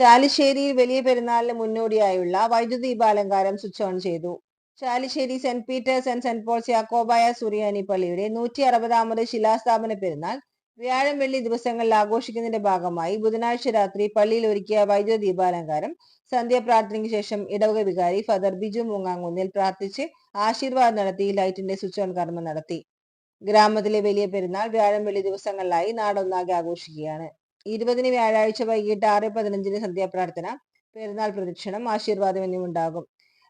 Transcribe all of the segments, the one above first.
ചാലിശ്ശേരിയിൽ വലിയ പെരുന്നാളിന് മുന്നോടിയായുള്ള വൈദ്യുതി ദീപാലങ്കാരം സ്വിച്ച് ഓൺ ചെയ്തു. Chalissery Saint Peter's and Saint Paul's Yakobaya Suriyani പള്ളിയുടെ നൂറ്റി അറുപതാമത് ശിലാസ്ഥാപന പെരുന്നാൾ വ്യാഴം വെള്ളി ദിവസങ്ങളിൽ ആഘോഷിക്കുന്നതിന്റെ ഭാഗമായി ബുധനാഴ്ച രാത്രി പള്ളിയിൽ ഒരുക്കിയ വൈദ്യുത ദീപാലങ്കാരം സന്ധ്യാപ്രാർത്ഥനയ്ക്ക് ശേഷം ഇടവക വികാരി ഫദർ ബിജു മൂങ്ങാങ്കുന്നിൽ പ്രാർത്ഥിച്ച് ആശീർവാദം നടത്തി ലൈറ്റിന്റെ സ്വിച്ച് ഓൺ കർമ്മം നടത്തി. ഗ്രാമത്തിലെ വലിയ പെരുന്നാൾ വ്യാഴം വെള്ളി ദിവസങ്ങളിലായി നാടൊന്നാകെ ആഘോഷിക്കുകയാണ്. ഇരുപതിന് വ്യാഴാഴ്ച വൈകിട്ട് ആറ് പതിനഞ്ചിന് സന്ധ്യാപ്രാർത്ഥന പെരുന്നാൾ പ്രദക്ഷിണം ആശീർവാദം എന്നിവ ഉണ്ടാകും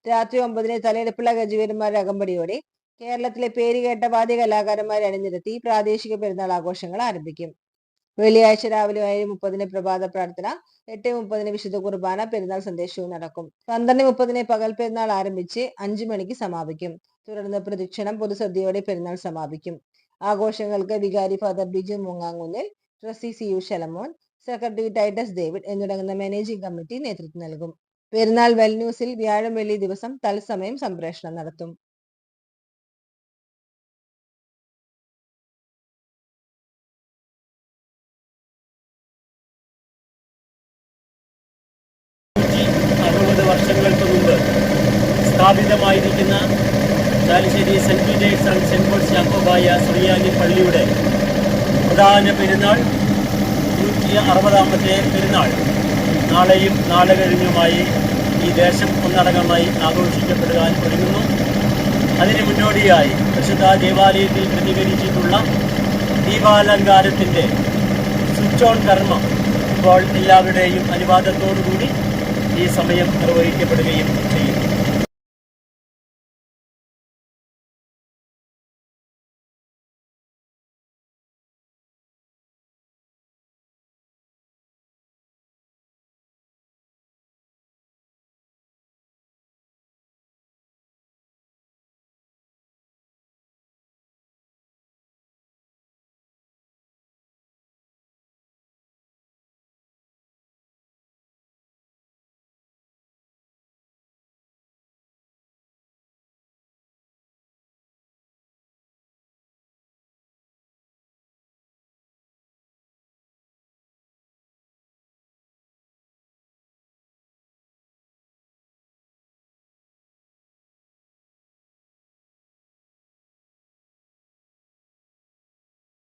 രാത്രി ഒമ്പതിന് തലയെടുപ്പുള്ള ഗജവീരന്മാരുടെ അകമ്പടിയോടെ കേരളത്തിലെ പേരുകേട്ട വാദ്യ കലാകാരന്മാരെ അണിനിരത്തി പ്രാദേശിക പെരുന്നാൾ ആഘോഷങ്ങൾ ആരംഭിക്കും. വെള്ളിയാഴ്ച രാവിലെ ഏഴ് മുപ്പതിന് പ്രഭാത പ്രാർത്ഥന എട്ട് മുപ്പതിന് വിശുദ്ധ കുർബാന പെരുന്നാൾ സന്ദേശവും നടക്കും. പന്ത്രണ്ട് മുപ്പതിന് പകൽ പെരുന്നാൾ ആരംഭിച്ച് അഞ്ചു മണിക്ക് സമാപിക്കും. തുടർന്ന് പ്രദക്ഷിണം പൊതുസദ്യയോടെ പെരുന്നാൾ സമാപിക്കും. ആഘോഷങ്ങൾക്ക് വികാരി father Biju Moongamkunnil trustee C U Shalamon secretary Titus David എന്നിടങ്ങുന്ന managing committee നേതൃത്വം നൽകും. പെരുന്നാൾ വെൽന്യൂസിൽ വ്യാഴം വെള്ളി ദിവസം തത്സമയം സംപ്രേഷണം നടത്തും. സ്ഥാപിതമായിരിക്കുന്ന Chalissery Saint Peter's and Saint Paul's Yakobaya Suriyani പള്ളിയുടെ പ്രധാന പെരുന്നാൾ നൂറ്റി അറുപതാമത്തെ പെരുന്നാൾ നാളെയും നാളെ കഴിഞ്ഞുമായി ഈ ദേശം ഒന്നടങ്കമായി ആഘോഷിക്കപ്പെടുവാൻ ഒരുങ്ങുന്നു. അതിന് മുന്നോടിയായി പ്രസിദ്ധ ദേവാലയത്തിൽ പ്രതികരിച്ചിട്ടുള്ള ദീപാലങ്കാരത്തിന്റെ സ്വിച്ച് ഓൺ കർമ്മം ഇപ്പോൾ എല്ലാവരുടെയും അനുവാദത്തോടുകൂടി ഈ സമയം നിർവഹിക്കപ്പെടുകയും ചെയ്യുന്നു.